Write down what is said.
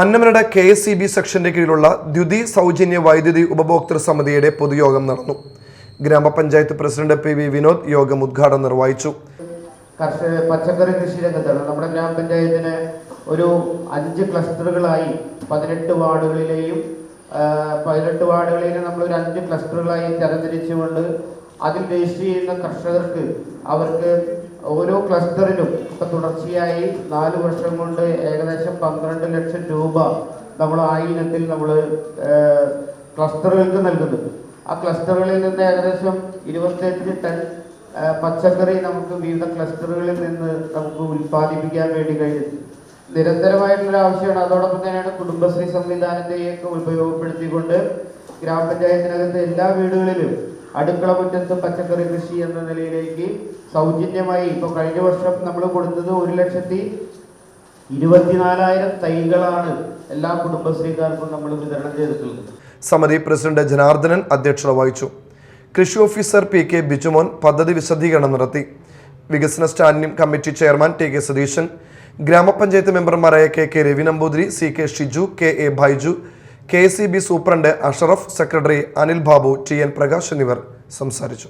Annamanada K S E B സെക്ഷന്റെ കീഴിലുള്ള ദ്യുതി സൗജന്യ വൈദ്യുതി ഉപഭോക്തൃ സമിതിയുടെ പൊതുയോഗം നടന്നു. ഗ്രാമപഞ്ചായത്ത് പ്രസിഡന്റ് പി വി വിനോദ് യോഗം ഉദ്ഘാടനം നിർവഹിച്ചു. കർഷക പച്ചക്കറി കൃഷി രംഗത്താണ്. നമ്മുടെ ഗ്രാമപഞ്ചായത്തിന് ഒരു അഞ്ച് ക്ലസ്റ്ററുകളായി പതിനെട്ട് വാർഡുകളിലെയും പതിനെട്ട് വാർഡുകളിലെ നമ്മൾ ഒരു അഞ്ച് ക്ലസ്റ്ററുകളായി തരംതിരിച്ചുകൊണ്ട് അതിൽ രജിസ്റ്റർ ചെയ്യുന്ന കർഷകർക്ക് അവർക്ക് ഓരോ ക്ലസ്റ്ററിലും ഇപ്പം തുടർച്ചയായി നാല് വർഷം കൊണ്ട് ഏകദേശം പന്ത്രണ്ട് ലക്ഷം രൂപ നമ്മൾ ആ ഇനത്തിൽ നമ്മൾ ക്ലസ്റ്ററുകൾക്ക് നൽകുന്നു ആ ക്ലസ്റ്ററുകളിൽ നിന്ന് ഏകദേശം ഇരുപത്തിയഞ്ച് ടൺ പച്ചക്കറി നമുക്ക് വിവിധ ക്ലസ്റ്ററുകളിൽ നിന്ന് നമുക്ക് ഉൽപ്പാദിപ്പിക്കാൻ വേണ്ടി കഴിയും. നിരന്തരമായിട്ടുള്ള ആവശ്യമാണ്. അതോടൊപ്പം തന്നെയാണ് കുടുംബശ്രീ സംവിധാനത്തെയൊക്കെ ഉപയോഗപ്പെടുത്തിക്കൊണ്ട് ഗ്രാമപഞ്ചായത്തിനകത്ത് എല്ലാ വീടുകളിലും അടുക്കള മുറ്റത്ത് പച്ചക്കറി കൃഷി എന്ന നിലയിലേക്ക് സൗജന്യമായി ഇപ്പൊ കഴിഞ്ഞ വർഷം നമ്മൾ കൊടുത്തത് ഒരു ലക്ഷത്തി ഇരുപത്തിനാലായിരം തൈകളാണ് എല്ലാ കുടുംബശ്രീക്കാർക്കും നമ്മൾ വിതരണം ചെയ്തിട്ടുള്ളത്. സമിതി പ്രസിഡന്റ് ജനാർദ്ദനൻ അധ്യക്ഷത വഹിച്ചു. കൃഷി ഓഫീസർ പി കെ ബിജുമോൻ പദ്ധതി വിശദീകരണം നടത്തി. വികസന standing committee chairman T K Satheesan ഗ്രാമപഞ്ചായത്ത് മെമ്പർമാരായ K K Ravi Namboothiri C K Shiju K A Baiju K C B superintendent Ashraf secretary Anil Babu T N Prakash എന്നിവർ സംസാരിച്ചു.